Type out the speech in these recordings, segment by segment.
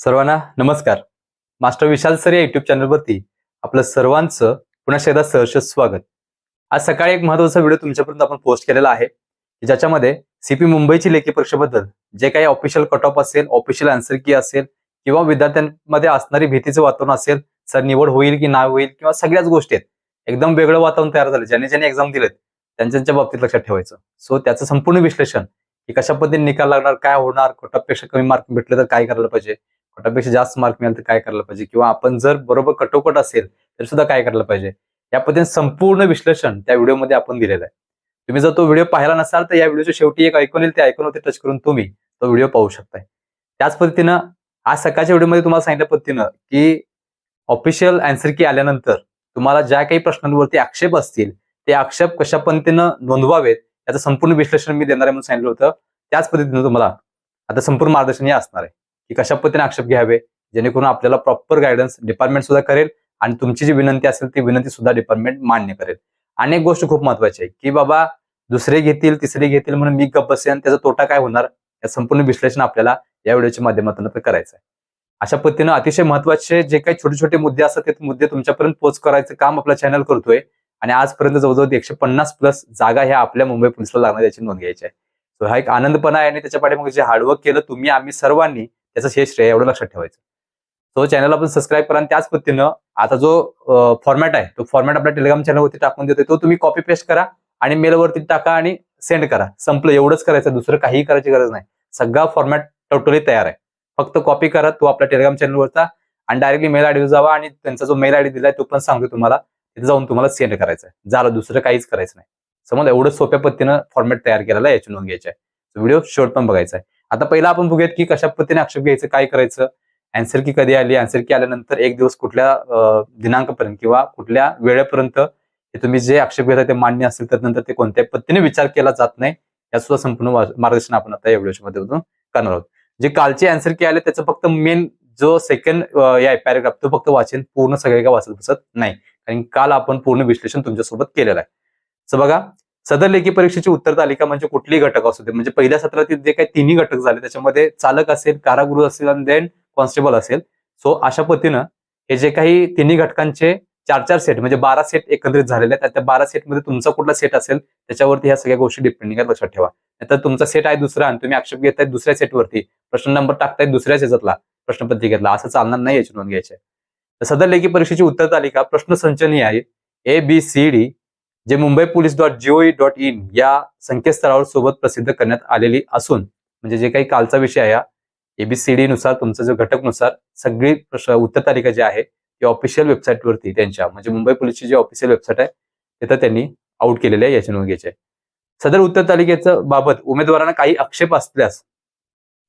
सर्वांना नमस्कार. Master Vishal sir या युट्यूब चॅनलवरती आपलं सर्वांचं पुन्हा एकदा सहर्ष स्वागत. आज सकाळी एक महत्त्वाचा व्हिडिओ तुमच्यापर्यंत आपण पोस्ट केलेला आहे ज्याच्यामध्ये सीपी मुंबईची लेखी परीक्षेबद्दल जे काही ऑफिशियल कट ऑफ असेल ऑफिशियल आन्सर की असेल किंवा विद्यार्थ्यांमध्ये असणारी भीतीचं वातावरण असेल सर निवड होईल की नाही होईल किंवा सगळ्याच गोष्टी आहेत. एकदम वेगळं वातावरण तयार झालं ज्याने ज्याने एक्झाम दिलेत त्यांच्या बाबतीत लक्षात ठेवायचं. सो त्याचं संपूर्ण विश्लेषण की कशा पद्धतीने निकाल लागणार काय होणार कटऑफपेक्षा कमी मार्क भेटले तर काय करायला पाहिजे कटऑफपेक्षा जास्त मार्क मिळाले तर काय करायला पाहिजे? किंवा आपण जर बरोबर कटोकट असेल तर सुद्धा काय करायला पाहिजे? या पद्धतीने संपूर्ण विश्लेषण त्या व्हिडिओमध्ये आपण दिलेलं आहे. तुम्ही जर तो व्हिडिओ पाहिला नसाल तर या व्हिडिओच्या शेवटी एक ऐकून येईल. ते ऐकूनवरती टच करून तुम्ही तो व्हिडिओ पाहू शकताय. त्याच पद्धतीनं आज सकाळच्या व्हिडिओमध्ये तुम्हाला सांगितल्या पद्धतीनं की ऑफिशियल अँसर की आल्यानंतर तुम्हाला ज्या काही प्रश्नांवरती आक्षेप असतील ते आक्षेप कशा पद्धतीनं नोंदवावेत याचं संपूर्ण विश्लेषण मी देणार आहे म्हणून सांगितलं होतं. त्याच पद्धतीनं तुम्हाला आता संपूर्ण मार्गदर्शन हे असणार आहे. की कशा पद्धतीने आक्षेप घ्यावे जेणेकरून आपल्याला प्रॉपर गायडन्स डिपार्टमेंट सुद्धा करेल आणि तुमची जी विनंती असेल ती विनंती सुद्धा डिपार्टमेंट मान्य करेल. आणि एक गोष्ट खूप महत्वाची आहे की बाबा दुसरे घेतील तिसरे घेतील म्हणून मी गप्प बसेन त्याचा तोटा काय होणार या संपूर्ण विश्लेषण आपल्याला या व्हिडिओच्या माध्यमातून करायचं आहे अशा पद्धतीनं अतिशय महत्त्वाचे जे काही छोटे छोटे मुद्दे असतात ते मुद्दे तुमच्यापर्यंत पोच करायचं काम आपला चॅनल करतोय. आणि आजपर्यंत जवळजवळ एकशे पन्नास प्लस जागा ह्या आपल्या मुंबई पोलिसला लागणार याची नोंद घ्यायची आहे. हा एक आनंदपणा आहे आणि त्याच्या पाठीमागे जे हार्डवर्क केलं तुम्ही आम्ही सर्वांनी त्याचं हे श्रेय एवढं लक्षात ठेवायचं. तो चॅनल आपण सबस्क्राईब करा आणि त्याच पद्धतीनं आता जो फॉर्मॅट आहे तो फॉर्मॅट आपल्या टेलिग्राम चॅनलवरती टाकून देतोय तो तुम्ही कॉपी पेस्ट करा आणि मेलवरती टाका आणि सेंड करा. संपलं एवढंच करायचं दुसरं काहीही करायची गरज नाही. सगळा फॉर्मॅट टोटली तयार आहे. फक्त कॉपी करा तो आपल्या टेलिग्राम चॅनलवरचा आणि डायरेक्टली मेल आयडीवर जावा आणि त्यांचा जो मेल आयडी दिलाय तो पण सांगतो तुम्हाला. तिथे जाऊन तुम्हाला सेंड करायचं आहे. झालं दुसरं काहीच करायचं नाही. समज एवढं सोप्या पद्धतीनं फॉर्मॅट तयार केलेला आहे याची नोंद घ्यायची आहे. व्हिडिओ शॉर्ट पण बघायचा आहे. आता पहिला आपण बघूयात की कशा पद्धतीने आक्षेप घ्यायचं काय करायचं? अँसर की कधी आली? अँसर की आल्यानंतर एक दिवस कुठल्या अं, दिनांकापर्यंत किंवा कुठल्या वेळेपर्यंत हे तुम्ही जे आक्षेप घेता ते मान्य असेल तर नंतर ते कोणत्या पद्धतीने विचार केला जात नाही. या सुद्धा संपूर्ण मार्गदर्शन आपण आता या व्हिडिओच्या माध्यमातून करणार आहोत. जे कालचे अँसर की आले त्याचं फक्त मेन जो सेकंड या पॅरेग्राफ तो फक्त वाचेन पूर्ण सगळे काय वाचत बसत नाही. कारण काल आपण पूर्ण विश्लेषण तुमच्यासोबत केलेलं आहे. तर बघा सदर लेखी परीक्षेची उत्तर तालिका म्हणजे कुठलीही घटक असू दे. म्हणजे पहिल्या सत्रातील जे काही तिन्ही घटक झाले त्याच्यामध्ये चालक असेल कारागृह असेल आणि देन कॉन्स्टेबल असेल. सो अशा पद्धतीनं हे जे काही तिन्ही घटकांचे चार चार सेट म्हणजे बारा सेट एकत्रित झालेले आहेत. त्या बारा सेटमध्ये तुमचा कुठला सेट असेल त्याच्यावरती ह्या सगळ्या गोष्टी डिपेंडिंग आहेत लक्षात ठेवा. नाहीतर तुमचा सेट आहे दुसरा आणि तुम्ही आक्षेप घेताय दुसऱ्या सेटवरती प्रश्न नंबर टाकताय दुसऱ्या सेजातला प्रश्नपत्रिकेतला. असं चालणार नाही याची नोंद घ्यायची तर सदर लेखी परीक्षेची उत्तर तालिका प्रश्न संचनी आहे. ए बी सी डी जे Mumbai police dot GOE dot in या संकेतस्थळावर सोबत प्रसिद्ध करण्यात आलेली असून म्हणजे जे काही कालचा विषय आहे एबीसीडी नुसार तुमचा जो घटकनुसार सगळी प्रश्न उत्तर तालिका जी आहे ती ऑफिशियल वेबसाईटवरती त्यांच्या म्हणजे मुंबई पोलीसची जी ऑफिशियल वेबसाईट आहे तिथं त्यांनी आउट केलेली आहे याची नोंद घ्यायची आहे. सदर उत्तर तालिकेचं बाबत उमेदवारांना काही आक्षेप असल्यास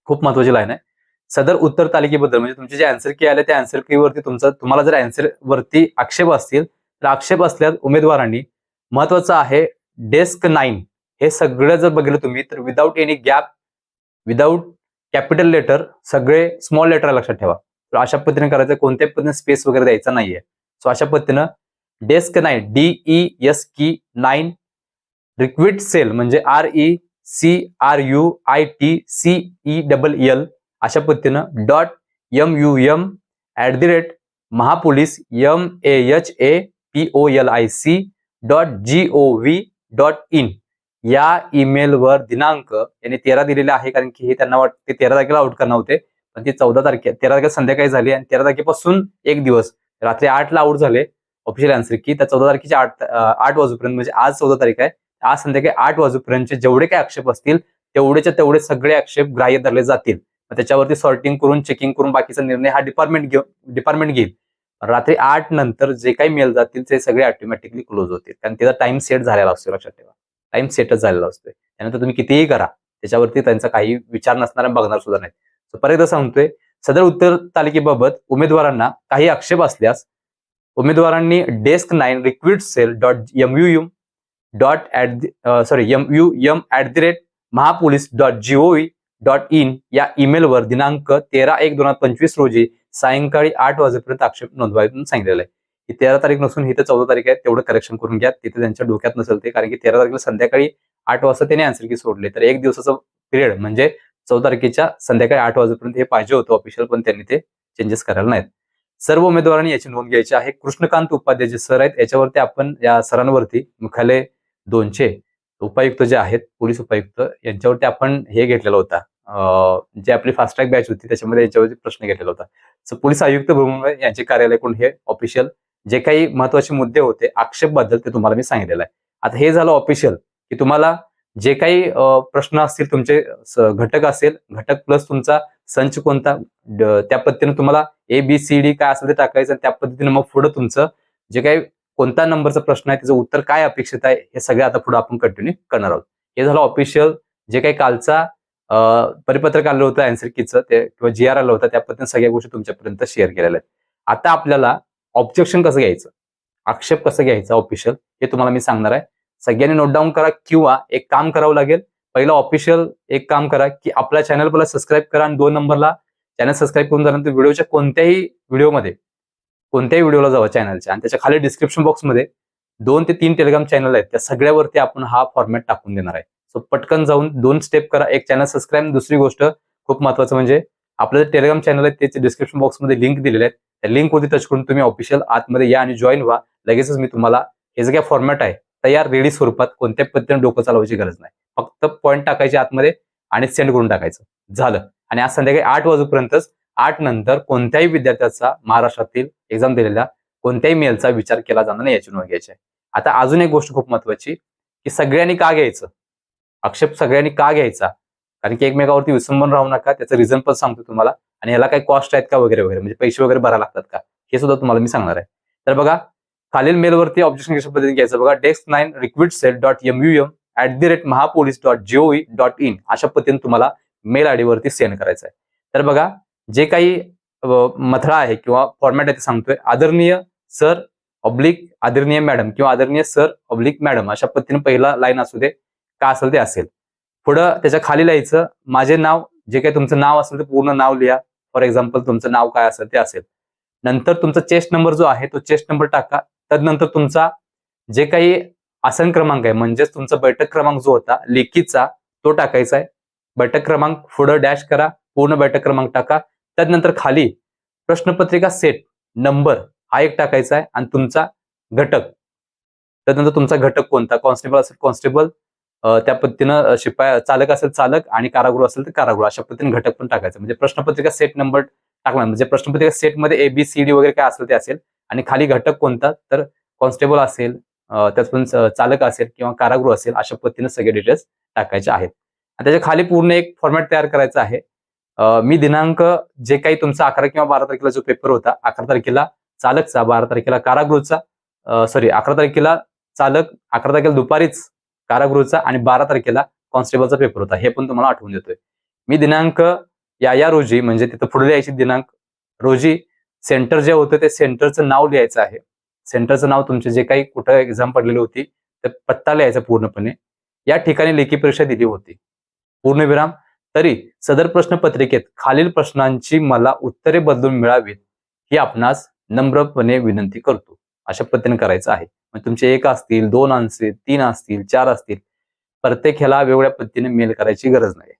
खूप महत्वाची लाईन आहे. सदर उत्तर तालिकेबद्दल म्हणजे तुमचे जे अन्सर की आले त्या आन्सर की वरती तुमचा तुम्हाला जर अँसर वरती आक्षेप असतील तर आक्षेप असल्यास उमेदवारांनी महत्वाचं आहे डेस्क नाईन. हे सगळं जर बघितलं तुम्ही तर without any gap without capital letter सगळे स्मॉल लेटर लक्षात ठेवा. तर अशा पद्धतीने करायचं कोणत्या पद्धतीने स्पेस वगैरे द्यायचा नाहीये. सो अशा पद्धतीनं desk nine D E S K nine recruit cell म्हणजे R E C R U I T C E double L अशा पद्धतीनं dot M U M at the rate Mahapolice M A H A P O L I C dot G O V dot in या ईमेलवर दिनांक यांनी तेरा दिलेला आहे कारण की हे त्यांना वाटते तेरा तारखेला आउट करणार होते. पण ते चौदा तारखे तेरा तारखेला संध्याकाळी झाली आणि तेरा तारखेपासून एक दिवस रात्री आठला आउट झाले ऑफिशियल आन्सर की. त्या चौदा तारखेच्या आठ आठ वाजूपर्यंत म्हणजे आज चौदा तारीख आहे. आज संध्याकाळी आठ वाजूपर्यंतचे जेवढे काही आक्षेप असतील तेवढेच्या तेवढे सगळे आक्षेप ग्राह्य धरले जातील. मग त्याच्यावरती सॉर्टिंग करून चेकिंग करून बाकीचा निर्णय हा डिपार्टमेंट घेऊन डिपार्टमेंट घेईल. रात्री आठ नंतर जे काही मेल जातील ते सगळे ऑटोमॅटिकली क्लोज होतील. कारण त्याचा टाइम सेट झालेला असतो लक्षात ठेवा. टाइम सेटच झालेला असतोय. त्यानंतर तुम्ही कितीही करा त्याच्यावरती त्यांचा काही विचार नसणार बघणार सुद्धा नाही परत सांगतोय सदर उत्तर तालिकेबाबत उमेदवारांना काही आक्षेप असल्यास उमेदवारांनी desk nine recruit cell dot M U U dot at sorry M U M at the rate Mahapolice dot GOE dot in या ईमेलवर दिनांक तेरा एक दोन हजार पंचवीस रोजी सायंकाळी आठ वाजेपर्यंत आक्षेप नोंदवायला सांगितलेलं आहे. ही तेरा तारीख नसून इथे चौदा तारीख आहे तेवढं करेक्शन करून घ्या. तिथे त्यांच्या डोक्यात नसेल ते कारण की तेरा तारखेला संध्याकाळी आठ वाजता त्याने आन्सर की सोडले. तर एक दिवसाचा पिरियड म्हणजे चौदा तारखेच्या संध्याकाळी आठ वाजेपर्यंत हे पाहिजे होतं ऑफिशियल पण त्यांनी ते चेंजेस करायला नाहीत. सर्व उमेदवारांनी याची नोंद घ्यायची आहे. कृष्णकांत उपाध्याय जे सर आहेत याच्यावरती आपण या सरांवरती मुख्यालय दोनशे उपायुक्त जे आहेत पोलीस उपायुक्त यांच्यावरती आपण हे घेतलेला होता. जे आपली फास्ट ट्रॅक बॅच होती त्याच्यामध्ये याच्यावरती प्रश्न घेतलेला होता. सो पोलीस आयुक्त भ्रमण यांचे कार्यालयाकडून हे ऑफिशियल जे काही महत्त्वाचे मुद्दे होते आक्षेपबद्दल ते तुम्हाला मी सांगितलेलं आहे. आता हे झालं ऑफिशियल की तुम्हाला जे काही प्रश्न असतील तुमचे घटक असेल घटक प्लस तुमचा संच कोणता त्या पद्धतीने तुम्हाला ए बी सी डी काय असेल ते टाकायचं आणि त्या पद्धतीने मग पुढे तुमचं जे काही कोणता नंबरचा प्रश्न आहे त्याचं उत्तर काय अपेक्षित आहे हे सगळं आता पुढे आपण कंटिन्यू करणार आहोत. हे झालं ऑफिशियल जे काही कालचा परिपत्रक आलं होतं अँसर किचं ते किंवा जी आर आलं होतं त्या पद्धतीने सगळ्या गोष्टी तुमच्यापर्यंत शेअर केलेल्या आहेत. आता आपल्याला ऑब्जेक्शन कसं घ्यायचं? आक्षेप कसं घ्यायचा ऑफिशियल हे तुम्हाला मी सांगणार आहे. सगळ्यांनी नोट डाऊन करा किंवा एक काम करावं लागेल. पहिलं ऑफिशियल एक काम करा की आपल्या चॅनल पहिला सबस्क्राईब करा आणि दोन नंबरला चॅनल सबस्क्राईब करून झाल्यानंतर व्हिडिओच्या कोणत्याही व्हिडिओमध्ये कोणत्याही व्हिडिओला जावा चॅनलच्या आणि त्याच्याखाली डिस्क्रिप्शन बॉक्समध्ये दोन ते तीन टेलिग्राम चॅनल आहेत. त्या सगळ्यावरती आपण हा फॉर्मॅट टाकून देणार आहे. सो पटकन जाऊन दोन स्टेप करा. एक चॅनल सबस्क्राईब दुसरी गोष्ट खूप महत्वाचं म्हणजे आपलं जे टेलिग्राम चॅनल आहे त्याचे डिस्क्रिप्शन बॉक्समध्ये लिंक दिलेले आहेत. त्या लिंकवरती टच करून तुम्ही ऑफिशियल आतमध्ये या आणि जॉईन व्हा. लगेचच मी तुम्हाला हे जे काय फॉर्मॅट आहे तयार रेडी स्वरूपात कोणत्या पद्धतीने डोकं चालवायची गरज नाही. फक्त पॉईंट टाकायचे आतमध्ये आणि सेंड करून टाकायचं. झालं. आणि आज संध्याकाळी आठ वाजेपर्यंतच आठ नंतर कोणत्याही विद्यार्थ्याचा महाराष्ट्रातील एक्झाम दिलेल्या कोणत्याही मेलचा विचार केला जाणार नाही याची नोंद घ्यायची आहे. आता अजून एक गोष्ट खूप महत्वाची की सगळ्यांनी का घ्यायचं? आक्षेप सगळ्यांनी का घ्यायचा? कारण की एकमेकावरती विसंबन राहू नका त्याचं रिझन पण सांगतो तुम्हाला. आणि याला काही कॉस्ट आहेत का वगैरे वगैरे? म्हणजे पैसे वगैरे भरा लागतात का? हे सुद्धा तुम्हाला मी सांगणार आहे. तर बघा खालील मेलवरती ऑब्जेक्शन कशा पद्धतीने घ्यायचं? बघा desk nine recruit cell dot M U M at the rate Mahapolice dot GOE dot in अशा पद्धतीने तुम्हाला मेल आयडी वरती सेंड करायचं आहे. तर बघा जे काही मथळा आहे किंवा फॉर्मॅट आहे ते सांगतोय. आदरणीय सर ऑब्लिक आदरणीय मॅडम किंवा आदरणीय सर ऑब्लिक मॅडम अशा पद्धतीने पहिला लाईन असू दे. काय असेल ते असेल. पुढं त्याच्याखाली लिहायचं माझे नाव जे काही तुमचं नाव असेल ते पूर्ण नाव लिहा. फॉर एक्झाम्पल तुमचं नाव काय असेल ते असेल. नंतर तुमचा चेस्ट नंबर जो आहे तो चेस्ट नंबर टाका. तदनंतर तुमचा जे काही आसन क्रमांक आहे म्हणजेच तुमचा बैठक क्रमांक जो होता लेखीचा तो टाकायचा आहे. बैठक क्रमांक पुढं डॅश करा पूर्ण बैठक क्रमांक टाका. त्यानंतर खाली प्रश्नपत्रिका सेट नंबर हा एक टाकायचा आहे. आणि तुमचा घटक. त्यानंतर तुमचा घटक कोणता? कॉन्स्टेबल असेल कॉन्स्टेबल त्या पद्धतीनं शिपाय चालक असेल चालक आणि कारागृह असेल तर कारागृह अशा पद्धतीने घटक पण टाकायचं. म्हणजे प्रश्नपत्रिका सेट नंबर टाकणार म्हणजे प्रश्नपत्रिका सेटमध्ये ए बी सी डी वगैरे काय असेल ते असेल आणि खाली घटक कोणता तर कॉन्स्टेबल असेल त्याचपण त्यात पण चालक असेल किंवा कारागृह असेल अशा पद्धतीने सगळे डिटेल्स टाकायचे आहेत. आणि त्याच्याखाली पूर्ण एक फॉर्मॅट तयार करायचा आहे. मी दिनांक जे काही तुमचा अकरा किंवा बारा तारखेला जो पेपर होता अकरा तारखेला चालकचा बारा तारखेला कारागृहचा सॉरी अकरा तारखेला चालक अकरा तारखेला दुपारीच कारागृहचा आणि बारा तारखेला कॉन्स्टेबलचा पेपर होता. हे पण तुम्हाला आठवून देतोय. मी दिनांक या या रोजी म्हणजे तिथं पुढे लिहायची दिनांक रोजी सेंटर जे होतं ते सेंटरचं नाव लिहायचं आहे. सेंटरचं नाव तुमचे जे काही कुठं एक्झाम पडलेली होती ते पत्ता लिहायचा पूर्णपणे. या ठिकाणी लेखी परीक्षा दिली होती. पूर्णविराम. तरी सदर प्रश्नपत्रिकेत खालील प्रश्नांची मला उत्तरे बदलून मिळावीत ही आपणास नम्रपणे विनंती करतो. अशा पद्धतीने करायचं आहे. मग तुमचे एक असतील दोन असतील तीन असतील चार असतील प्रत्येक ह्याला वेगवेगळ्या पद्धतीने मेल करायची गरज नाही.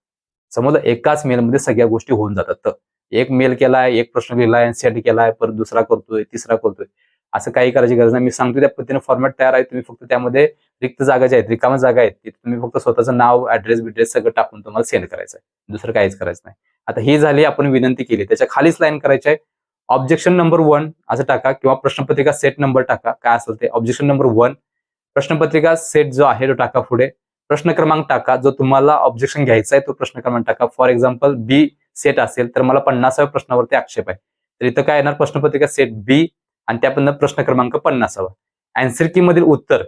समजलं एकाच मेलमध्ये सगळ्या गोष्टी होऊन जातात. तर एक मेल केलाय एक प्रश्न लिहिलाय सेट केलाय परत दुसरा करतोय तिसरा करतोय. असं काही करायची गरज नाही. मी सांगतो त्या पद्धतीने फॉर्मॅट तयार आहे. तुम्ही फक्त त्यामध्ये रिक्त जागा ज्या आहेत रिकाम्या जागा आहेत तिथे तुम्ही फक्त स्वतःचं नाव ऍड्रेस बिड्रेस सगळं टाकून तुम्हाला सेंड करायचं आहे. दुसरं काहीच करायचं नाही. आता ही झाली आपण विनंती केली. त्याच्या खालीच लाईन करायची आहे. ऑब्जेक्शन नंबर वन असं टाका किंवा प्रश्नपत्रिका सेट नंबर टाका. काय असेल ते? ऑब्जेक्शन नंबर वन प्रश्नपत्रिका सेट जो आहे तो टाका पुढे. प्रश्न क्रमांक टाका. जो तुम्हाला ऑब्जेक्शन घ्यायचा आहे तो प्रश्न क्रमांक टाका. फॉर एक्झाम्पल बी सेट असेल तर मला पन्नासाव्या प्रश्नावरती आक्षेप आहे. तर इथं काय येणार? प्रश्नपत्रिका सेट बी आणि त्यापर्यंत प्रश्न क्रमांक पन्नासावा. अँसर की मधील उत्तर.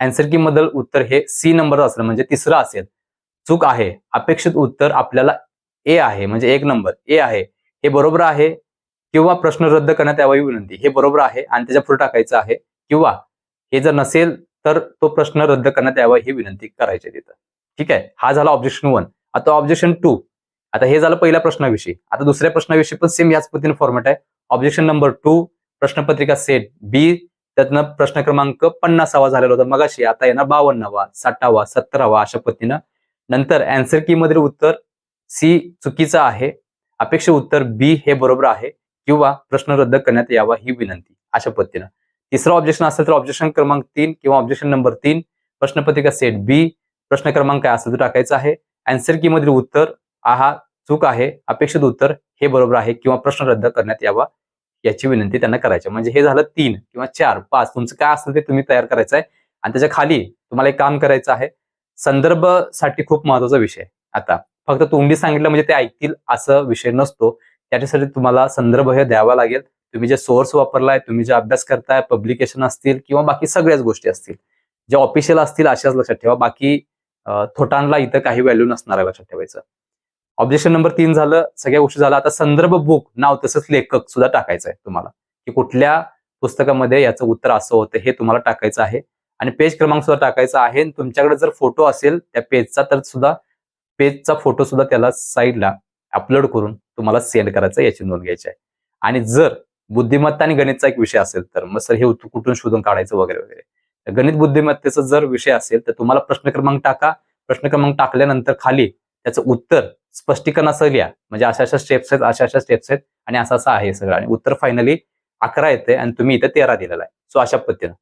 अँसर की मधील उत्तर हे सी नंबर असलं म्हणजे तिसरं असेल. चूक आहे. अपेक्षित उत्तर आपल्याला ए आहे म्हणजे एक नंबर ए आहे. हे बरोबर आहे? किंवा प्रश्न रद्द करण्यात यावी विनंती. हे बरोबर आहे आणि त्याच्या पुढे टाकायचं आहे. किंवा हे जर नसेल तर तो प्रश्न रद्द करण्यात यावा ही विनंती करायची आहे तिथं. ठीक आहे? हा झाला ऑब्जेक्शन वन आता ऑब्जेक्शन टू आता हे झालं पहिल्या प्रश्नाविषयी. आता दुसऱ्या प्रश्नाविषयी पण सेम याच पद्धतीने फॉर्मॅट आहे. ऑब्जेक्शन नंबर टू प्रश्नपत्रिका सेट बी त्यातनं प्रश्न क्रमांक पन्नासावा झालेला होता. मगाशी आता येणार बावन्नावा साठावा सत्तरावा अशा पद्धतीनं. नंतर अँसर की मधील उत्तर सी चुकीचं आहे. अपेक्षित उत्तर बी हे बरोबर आहे किंवा प्रश्न रद्द करण्यात यावा ही विनंती अशा पद्धतीनं. तिसरं ऑब्जेक्शन असेल तर ऑब्जेक्शन क्रमांक तीन किंवा ऑब्जेक्शन नंबर तीन प्रश्नपत्रिका सेट बी प्रश्न क्रमांक काय असेल तर टाकायचा आहे. अँसर की मधील उत्तर हा चूक आहे अपेक्षित उत्तर हे बरोबर आहे किंवा प्रश्न रद्द करण्यात यावा याची विनंती त्यांना करायची म्हणजे हे झालं तीन किंवा चार पाच तुमचं काय असेल ते तुम्ही तयार करायचं आहे. आणि त्याच्याखाली तुम्हाला एक काम करायचं आहे. संदर्भासाठी खूप महत्त्वाचा विषय आता. फक्त तोंडी सांगितलं म्हणजे ते ऐकतील असं विषय नसतो. त्याच्यासाठी तुम्हाला संदर्भ हे द्यावा लागेल. तुम्ही जे सोर्स वापरलाय तुम्ही जे अभ्यास करताय पब्लिकेशन असतील किंवा बाकी सगळ्याच गोष्टी असतील. जे ऑफिशियल असतील अशाच लक्षात ठेवा. बाकी थोटांना इथं काही व्हॅल्यू नसणार आहे लक्षात ठेवायचं. ऑब्जेक्शन नंबर तीन झालं. सगळ्या गोष्टी झाल्या. आता संदर्भ बुक नाव तसंच लेखक सुद्धा टाकायचं आहे तुम्हाला. की कुठल्या पुस्तकामध्ये याचं उत्तर असं होतं हे तुम्हाला टाकायचं आहे. आणि पेज क्रमांक सुद्धा टाकायचा आहे. तुमच्याकडे जर फोटो असेल त्या पेजचा तर सुद्धा पेजचा फोटो सुद्धा त्याला साईडला अपलोड करून तुम्हाला सेंड करायचा याची नोंद घ्यायची आहे. आणि जर बुद्धिमत्ता आणि गणितचा एक विषय असेल तर मग सर हे कुठून शोधून काढायचं वगैरे वगैरे. गणित बुद्धिमत्तेचा जर विषय असेल तर तुम्हाला प्रश्न क्रमांक टाका. प्रश्न क्रमांक टाकल्यानंतर खाली त्याचं उत्तर स्पष्टीकरण असं लिहा. म्हणजे अशा अशा स्टेप्स आहेत अशा अशा स्टेप्स आहेत आणि असं असं आहे सगळं. आणि उत्तर फायनली अकरा येते आणि तुम्ही इथे तेरा दिलेला आहे. सो अशा पद्धतीनं.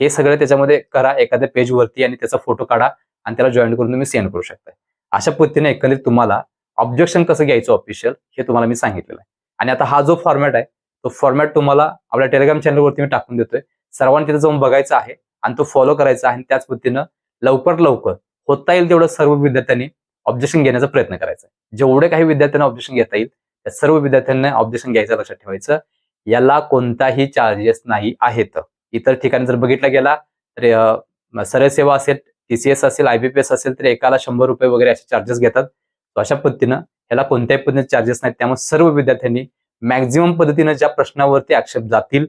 हे सगळं त्याच्यामध्ये करा. एखाद्या पेजवरती आणि त्याचा फोटो काढा आणि त्याला जॉईन करून तुम्ही सेंड करू शकता अशा पद्धतीने एकंदरीत तुम्हाला ऑब्जेक्शन कसं घ्यायचं ऑफिशियल हे तुम्हाला मी सांगितलेलं आहे. आणि आता हा जो फॉर्मॅट आहे तो फॉर्मॅट तुम्हाला आपल्या टेलिग्राम चॅनलवरती मी टाकून देतोय. सर्वांनी तिथे जाऊन बघायचा आहे आणि तो फॉलो करायचा आहे आणि त्याच पद्धतीनं लवकर लवकर होता येईल तेवढं सर्व विद्यार्थ्यांनी ऑब्जेक्शन घेण्याचा प्रयत्न करायचा जेवढे काही विद्यार्थ्यांना ऑब्जेक्शन घेता येईल त्या सर्व विद्यार्थ्यांना ऑब्जेक्शन घ्यायचं लक्षात ठेवायचं. याला कोणताही चार्जेस नाही आहेत. इतर ठिकाणी जर बघितला गेला तर सरळ सेवा असेल टीसीएस असेल आयबीपीएस असेल तर एकाला शंभर रुपये वगैरे असे चार्जेस घेतात. अशा पद्धतीनं याला कोणत्याही पद्धतीने चार्जेस नाहीत. त्यामुळे सर्व विद्यार्थ्यांनी मॅक्झिमम पद्धतीनं ज्या प्रश्नावरती आक्षेप जातील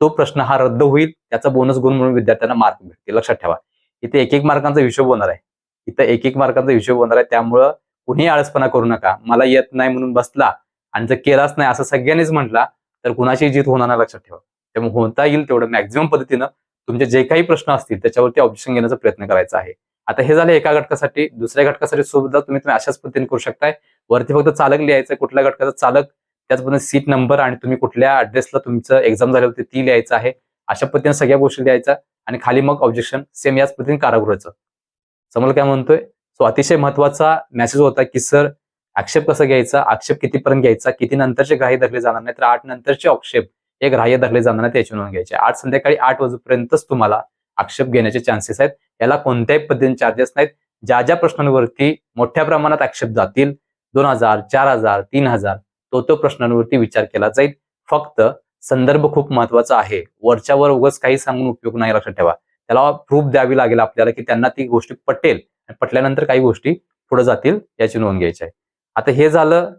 तो प्रश्न हा रद्द होईल. त्याचा बोनस गुण म्हणून विद्यार्थ्यांना मार्क भेटतील लक्षात ठेवा. इथे एक एक मार्कांचा हिशोब होणार आहे. इथं एक एक मार्कांचा हिशोब होणार आहे. त्यामुळं कुणीही आळसपणा करू नका. मला येत नाही म्हणून बसला आणि जर केलाच नाही असं सगळ्यांनीच म्हटला तर कुणाची जीत होणार नाही लक्षात ठेवा. त्यामुळे होता येईल तेवढं मॅक्झिमम पद्धतीनं तुमचे जे काही प्रश्न असतील त्याच्यावरती ऑब्जेक्शन घेण्याचा प्रयत्न करायचा आहे. आता हे झालं एका घटकासाठी दुसऱ्या घटकासाठी सुद्धा तुम्ही तुम्ही अशाच पद्धतीने करू शकताय. वरती फक्त चालक लिहायचं कुठल्या घटकाचा चालक त्याच पद्धतीने सीट नंबर आणि तुम्ही कुठल्या ऍड्रेसला तुमचं एक्झाम झाली होती ती लिहायचं आहे. अशा पद्धतीने सगळ्या गोष्टी लिहायच्या आणि खाली मग ऑब्जेक्शन सेम याच पद्धतीने कारागृहाचं. समोर काय म्हणतोय? सो अतिशय महत्त्वाचा मेसेज होता की सर आक्षेप कसा घ्यायचा? आक्षेप कितीपर्यंत घ्यायचा? किती नंतरचे ग्राह्य धरले जाणार नाही तर आठ नंतरचे आक्षेप. हे ग्राह्य धरले जाणार नाही त्याची नोंद घ्यायची. आठ संध्याकाळी आठ वाजेपर्यंतच तुम्हाला आक्षेप घेण्याचे चान्सेस आहेत. याला कोणत्याही पद्धतीने चार्जेस नाहीत. ज्या ज्या प्रश्नांवरती मोठ्या प्रमाणात आक्षेप जातील दोन हजार चार हजार तीन हजार तो तो प्रश्नांवरती विचार केला जाईल. फक्त संदर्भ खूप महत्त्वाचा आहे. वरच्यावर उगाच काही सांगून उपयोग नाही लक्षात ठेवा. त्याला प्रूफ द्यावी लागेल आपल्याला की त्यांना ती गोष्टी पटेल आणि पटल्यानंतर काही गोष्टी पुढे जातील याची नोंद घ्यायची आहे. आता हे झालं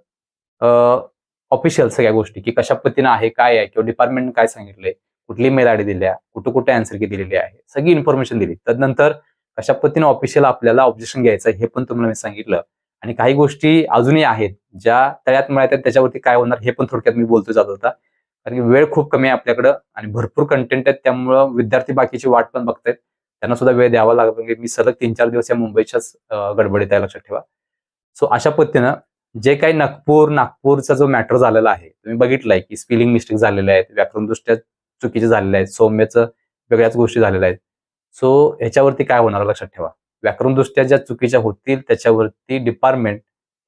ऑफिशियल सगळ्या गोष्टी की कशा पद्धतीनं आहे काय आहे किंवा डिपार्टमेंट काय सांगितलंय कुठली मेल आयडी दिल्या कुठं कुठे आन्सर की दिलेली आहे सगळी इन्फॉर्मेशन दिली. त्यानंतर कशा पद्धतीने ऑफिशियल आपल्याला ऑब्जेक्शन घ्यायचं हे पण तुम्हाला मी सांगितलं. आणि काही गोष्टी अजूनही आहेत ज्या तळ्यात मिळत आहेत त्याच्यावरती काय होणार हे पण थोडक्यात मी बोलतो जात होता. कारण की वेळ खूप कमी आहे आपल्याकडं आणि भरपूर कंटेंट आहेत त्यामुळं विद्यार्थी बाकीची वाट पण बघतायत. त्यांना सुद्धा वेळ द्यावा लागतो मी सलग तीन चार दिवस या मुंबईच्याच गडबडीत आहे लक्षात ठेवा. सो अशा पद्धतीनं जे काही नागपूर नागपूरचा जो मॅटर झालेला आहे तुम्ही बघितलंय की स्पेलिंग मिस्टेक झालेले आहेत व्याकरणदृष्ट्या चुकीचे झालेले आहेत सौम्याचं वेगळ्याच गोष्टी झालेल्या आहेत. सो ह्याच्यावरती काय होणार लक्षात ठेवा. व्याकरणदृष्ट्या ज्या चुकीच्या होतील त्याच्यावरती डिपार्टमेंट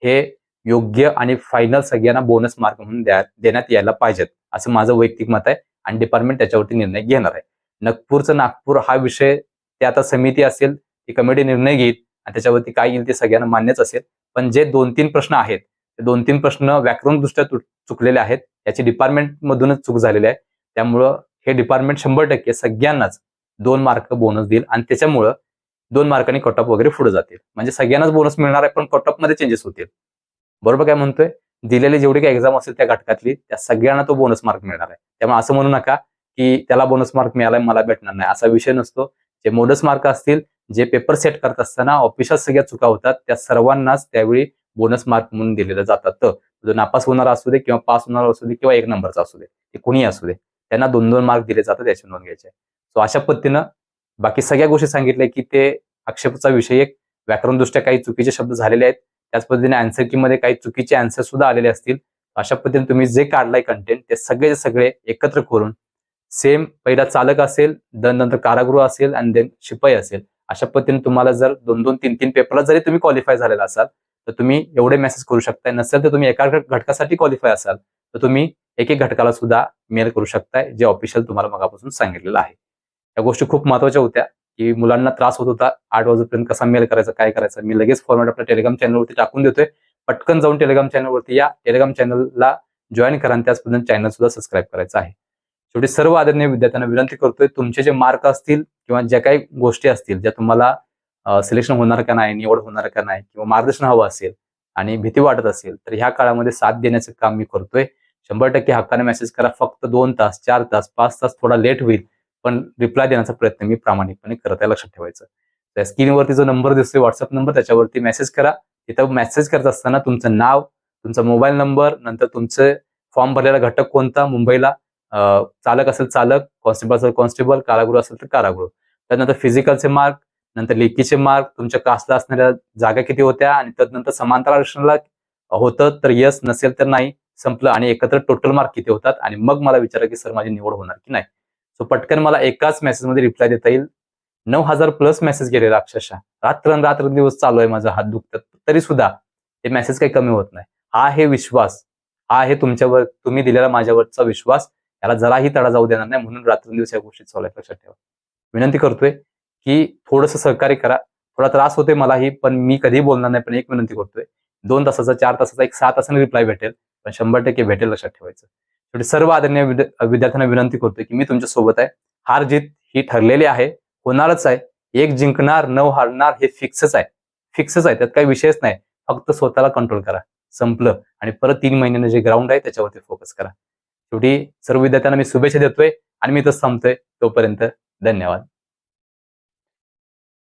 हे योग्य आणि फायनल सगळ्यांना बोनस मार्क म्हणून द्या देण्यात यायला पाहिजेत. असं माझं वैयक्तिक मत आहे आणि डिपार्टमेंट त्याच्यावरती निर्णय घेणार आहे. नागपूरचं नागपूर हा विषय ते आता समिती असेल ती कमिटी निर्णय घेईल आणि त्याच्यावरती काय येईल ते सगळ्यांना मान्यच असेल. पण जे दोन तीन प्रश्न आहेत ते दोन तीन प्रश्न व्याकरणदृष्ट्या चुकलेले आहेत याची डिपार्टमेंट मधूनच चूक झालेली आहे. त्यामुळं हे डिपार्टमेंट शंभर टक्के सगळ्यांनाच दोन मार्क बोनस देईल आणि त्याच्यामुळं दोन मार्कांनी कट ऑफ वगैरे पुढे जातील. म्हणजे सगळ्यांनाच बोनस मिळणार आहे पण कट ऑफमध्ये चेंजेस होतील. बरोबर काय म्हणतोय? दिलेली जेवढी काही एक्झाम असेल त्या घटकातली त्या सगळ्यांना तो बोनस मार्क मिळणार आहे. त्यामुळे असं म्हणू नका की त्याला बोनस मार्क मिळालाय मला भेटणार नाही. असा विषय नसतो. जे मोडस मार्क असतील जे पेपर सेट करत असताना ऑफिशियल सगळ्या चुका होतात त्या सर्वांनाच त्यावेळी बोनस मार्क म्हणून दिलेलं जातात. तर जो नापास होणारा असू दे किंवा पास होणारा असू दे किंवा एक नंबरचा असू दे ते कुणी असू दे त्यांना दोन दोन मार्क दिले जातात याची नोंद घ्यायची. सो अशा पद्धतीनं बाकी सगळ्या गोष्टी सांगितल्या की ते आक्षेपाचा विषय एक. व्याकरणदृष्ट्या काही चुकीचे शब्द झालेले आहेत. त्याच पद्धतीने आन्सरमध्ये काही चुकीचे आन्सर सुद्धा आलेले असतील. अशा पद्धतीने तुम्ही जे काढलाय कंटेंट ते सगळे सगळे एकत्र करून सेम पहिला चालक असेल दन नंतर कारागृह असेल आणि देन शिपाई असेल. अशा पद्धतीने तुम्हाला जर दोन दोन तीन तीन पेपरला जरी तुम्ही क्वालिफाय झालेला असाल तर तुम्ही एवढे मेसेज करू शकताय. नसेल तर तुम्ही एका घटकासाठी क्वालिफाय असाल तर तुम्ही एक एक घटकाला सुद्धा मेल करू शकताय जे ऑफिशियल तुम्हाला मगापासून सांगितलेलं आहे. या गोष्टी खूप महत्त्वाच्या होत्या की मुलांना त्रास होत होता. आठ वाजेपर्यंत कसा मेल करायचा काय करायचं? मी लगेच फॉर्मॅट आपल्या टेलिग्राम चॅनलवरती टाकून देतोय. पटकन जाऊन टेलिग्राम चॅनलवरती या. टेलिग्राम चॅनलला जॉईन करा आणि त्याच पद्धतीने चॅनल सुद्धा सबस्क्राईब करायचं आहे. शेवटी सर्व आदरणीय विद्यार्थ्यांना विनंती करतोय तुमचे जे मार्क असतील किंवा ज्या काही गोष्टी असतील ज्या तुम्हाला सिलेक्शन होणार का नाही निवड होणार का नाही किंवा मार्गदर्शन हवं असेल आणि भीती वाटत असेल तर ह्या काळामध्ये साथ देण्याचं काम मी करतोय. शंभर टक्के हक्काने मेसेज करा फक्त दोन तास चार तास पाच तास थोडा लेट होईल पण रिप्लाय देण्याचा प्रयत्न मी प्रामाणिकपणे करत आहे लक्षात ठेवायचं. त्या स्क्रीनवरती जो नंबर दिसतोय व्हॉट्सअप नंबर त्याच्यावरती मेसेज करा. तिथं मेसेज करत असताना तुमचं नाव तुमचा मोबाईल नंबर नंतर तुमचं फॉर्म भरलेला घटक कोणता मुंबईला चालक असेल चालक कॉन्स्टेबल असेल कॉन्स्टेबल कारागृह असेल तर कारागृह. त्यानंतर फिजिकलचे मार्क नंतर लेखीचे मार्क तुमच्या कास्टला असणाऱ्या जागा किती होत्या आणि त्यानंतर समांतर आरक्षणाला होतं तर यस नसेल तर नाही संपलं आणि एकत्र टोटल मार्क किती होतात आणि मग मला विचारा की सर माझी निवड होणार की नाही. सो पटकन मला एकाच मेसेजमध्ये रिप्लाय देता येईल. नऊ हजार प्लस मेसेज गेलेला अक्षरशः. रात्र रात्र दिवस चालू आहे माझा हात दुखतात. तरी सुद्धा ते मेसेज काही कमी होत नाही. हा आहे विश्वास. हा आहे तुमच्यावर तुम्ही दिलेला माझ्यावरचा विश्वास. याला जराही तडा जाऊ देणार नाही म्हणून रात्रंदिवस या गोष्टी चालू लक्षात ठेवा. विनंती करतोय की थोडस सहकार्य करा. थोडा त्रास होतोय मलाही पण मी कधीही बोलणार नाही पण एक विनंती करतोय. दोन तासाचा चार तासाचा एक सात तासाने रिप्लाय भेटेल पण शंभर टक्के भेटेल लक्षात ठेवायचं. शेवटी सर्व आदरणीय विद्यार्थ्यांना विनंती करतोय की मी तुमच्यासोबत आहे. हार जीत ही ठरलेली आहे. होणारच आहे. एक जिंकणार नऊ हारणार हे फिक्सच आहे. फिक्सच आहे. त्यात काही विषयच नाही. फक्त स्वतःला कंट्रोल करा. संपलं. आणि परत तीन महिन्याने जे ग्राउंड आहे त्याच्यावरती फोकस करा. शेवटी सर्व विद्यार्थ्यांना मी शुभेच्छा देतोय आणि मी इथं संपतोय. तोपर्यंत धन्यवाद.